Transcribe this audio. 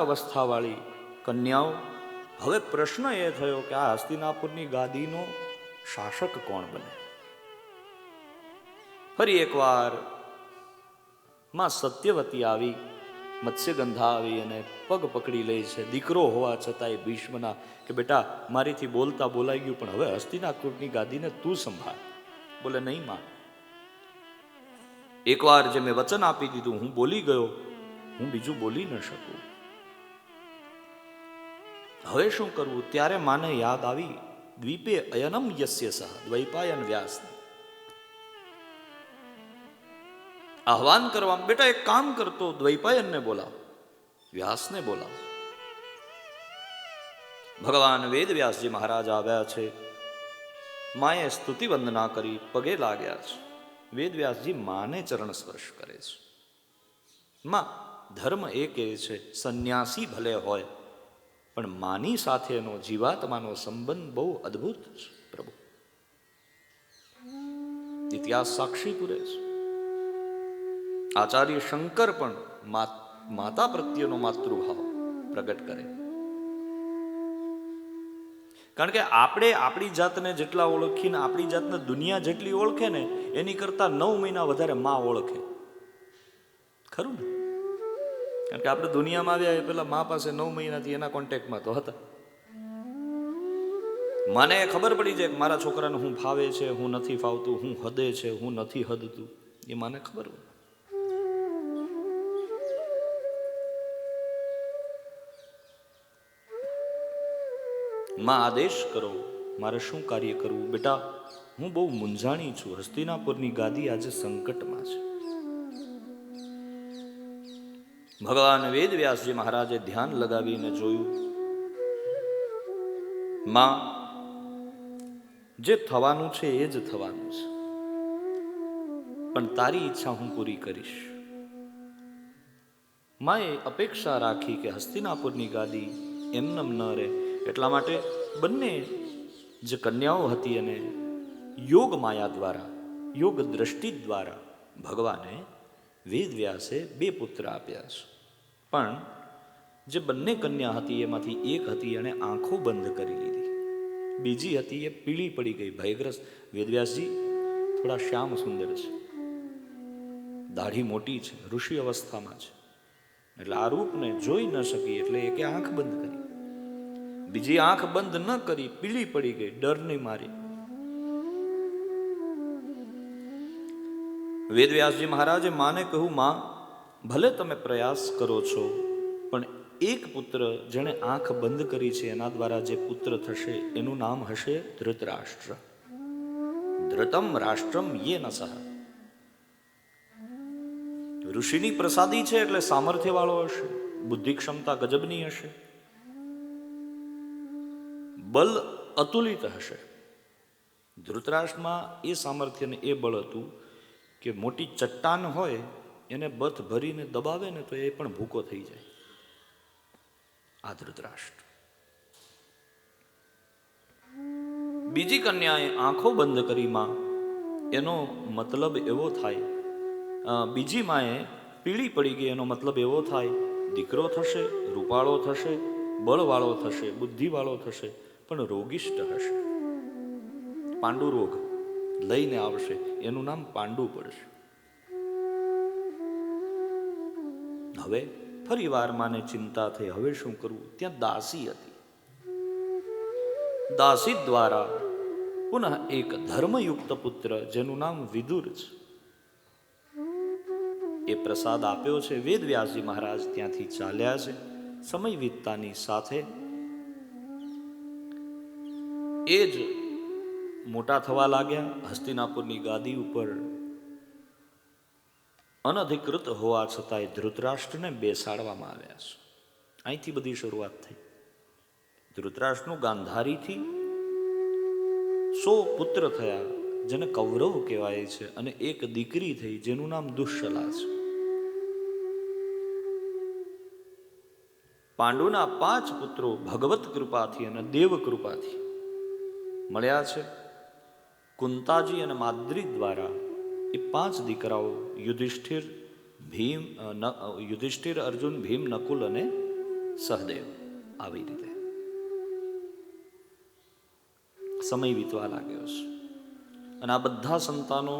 અવસ્થાવાળી કન્યાઓ? હવે પ્રશ્ન એ થયો કે આ હસ્તિનાપુરની ગાદીનો શાસક કોણ બને? ફરી એકવારમાં સત્યવતી આવી, મત્સ્યગંધા આવી અને પગ પકડી લે છે. દીકરો હોવા છતાંય ભીષ્મના કે બેટા, મારીથી બોલતા બોલાઈ ગયું, પણ હવે હસ્તિનાપુરની ગાદીને તું સંભાળ. બોલે, નહીં માં. એકવાર જે મેં વચન આપી દીધું, હું બોલી ગયો, હું બીજું બોલી ન શકું. હવે શું કરવું? ત્યારે માને યાદ આવી, દ્વીપે અયનમ યસ્ય સહ, દ્વૈપાયન વ્યાસ. આહવાન કરવા બેટા એક કામ કરતો, દ્વૈપાયનને બોલાવ, વ્યાસને બોલાવ. ભગવાન વેદ વ્યાસજી મહારાજ આવ્યા છે. માએ સ્તુતિ વંદના કરી, પગે લાગ્યા છે. વેદ વ્યાસજી માને ચરણ સ્પર્શ કરે છે. માં, ધર્મ એ કહે છે, સંન્યાસી ભલે હોય પણ માની સાથેનો જીવાત્માનો સંબંધ બહુ અદ્ભુત છે, પ્રભુ. ઇતિહાસ સાક્ષી પૂરે છે. આચાર્ય શંકર પણ માતા પ્રત્યેનો માતૃભાવ પ્રગટ કરે. કારણ કે આપણે આપણી જાતને જેટલા ઓળખીને, આપણી જાતને દુનિયા જેટલી ઓળખે ને, એની કરતા નવ મહિના વધારે મા ઓળખે. ખરું ને? કારણ કે આપણે દુનિયામાં આવ્યા એ પેલા મા પાસે નવ મહિનાથી એના કોન્ટેક્ટમાં તો હતા. મને ખબર પડી જાય કે મારા છોકરાને હું ફાવે છે, હું નથી ફાવતું, હું હદે છે, હું નથી હદતું. એ મને ખબર હોય. માં આદેશ કરો, મારે શું કાર્ય કરવું? બેટા, હું બહુ મૂંઝાણી છું. હસ્તિનાપુરની ગાદી આજે સંકટમાં છે. ભગવાન વેદ વ્યાસજી મહારાજે ધ્યાન લગાવીને જોયું. માં, જે થવાનું છે એ જ થવાનું છે. પણ તારી ઈચ્છા હું પૂરી કરીશ. માએ અપેક્ષા રાખી કે હસ્તિનાપુરની ગાદી એમનેમ ન રહે. એટલા માટે બંને જે કન્યાઓ હતી અને યોગ માયા દ્વારા, યોગ દ્રષ્ટિ દ્વારા ભગવાને વેદ વ્યાસે બે પુત્ર આપ્યા છે. પણ જે બંને કન્યા હતી, એમાંથી એક હતી એણે આંખો બંધ કરી લીધી. બીજી હતી એ પીળી પડી ગઈ, ભયગ્રસ્ત. વેદવ્યાસજી થોડા શ્યામ સુંદર છે. દાઢી મોટી છે, ઋષિ અવસ્થામાં છે. એટલે આ રૂપને જોઈ ન શકી, એટલે એકે આંખ બંધ કરી. બીજી આંખ બંધ ન કરી, પીળી પડી ગઈ, ડરની મારી. વેદવ્યાસજી મહારાજે માને કહ્યું, માં, ભલે તમે પ્રયાસ કરો છો, પણ એક પુત્ર જેણે આંખ બંધ કરી છે એના દ્વારા જે પુત્ર થશે, એનું નામ હશે ધૃતરાષ્ટ્ર. ધૃતમ રાષ્ટ્રમ યે ન સહ. ઋષિની પ્રસાદી છે એટલે સામર્થ્ય વાળો હશે બુદ્ધિ ક્ષમતા ગજબની હશે. બલ અતુલિત હશે. ધૃતરાષ્ટ્રમાં એ સામર્થ્ય ને એ બળ હતું કે મોટી ચટ્ટાન હોય, એને બથ ભરીને દબાવે ને તો એ પણ ભૂકો થઈ જાય. આ ધૃતરાષ્ટ્ર. બીજી કન્યાએ આંખો બંધ કરી માં, એનો મતલબ એવો થાય બીજી માએ પીળી પડી ગઈ એનો મતલબ એવો થાય, દીકરો થશે, રૂપાળો થશે, બળવાળો થશે, બુદ્ધિવાળો થશે, પણ રોગિષ્ટ હશે. પાંડુ રોગ લઈને આવશે. એનું નામ પાંડુ પડશે. હવે ફરી વાર માને ચિંતા થઈ. હવે શું કરવું? ત્યાં દાસી હતી. દાસી દ્વારા પુનઃ એક ધર્મયુક્ત પુત્ર, જેનું નામ વિદુર છે. એ પ્રસાદ આપ્યો છે. વેદ વ્યાસજી મહારાજ ત્યાંથી ચાલ્યા છે. સમય વીતતાની સાથે એ જ મોટા થવા લાગ્યા. હસ્તિનાપુરની ગાદી ઉપર અનધિકૃત હોવા છતાંય ધૃતરાષ્ટ્રને બેસાડવામાં આવ્યા છે. અહીંથી બધી શરૂઆત થઈ. ધૃતરાષ્ટ્રનું ગાંધારીથી સો પુત્ર થયા, જેને કૌરવ કહેવાય છે, અને એક દીકરી થઈ, જેનું નામ દુશ્શલા છે. પાંડુના પાંચ પુત્રો ભગવત કૃપાથી અને દેવ કૃપાથી મળ્યા છે. કુંતાજી અને માદ્રી દ્વારા એ પાંચ દીકરાઓ યુધિષ્ઠિર ભીમ યુધિષ્ઠિર અર્જુન, ભીમ, નકુલ અને સહદેવ આવી રીતે. સમય વીતવા લાગ્યો છે. અને આ બધા સંતાનો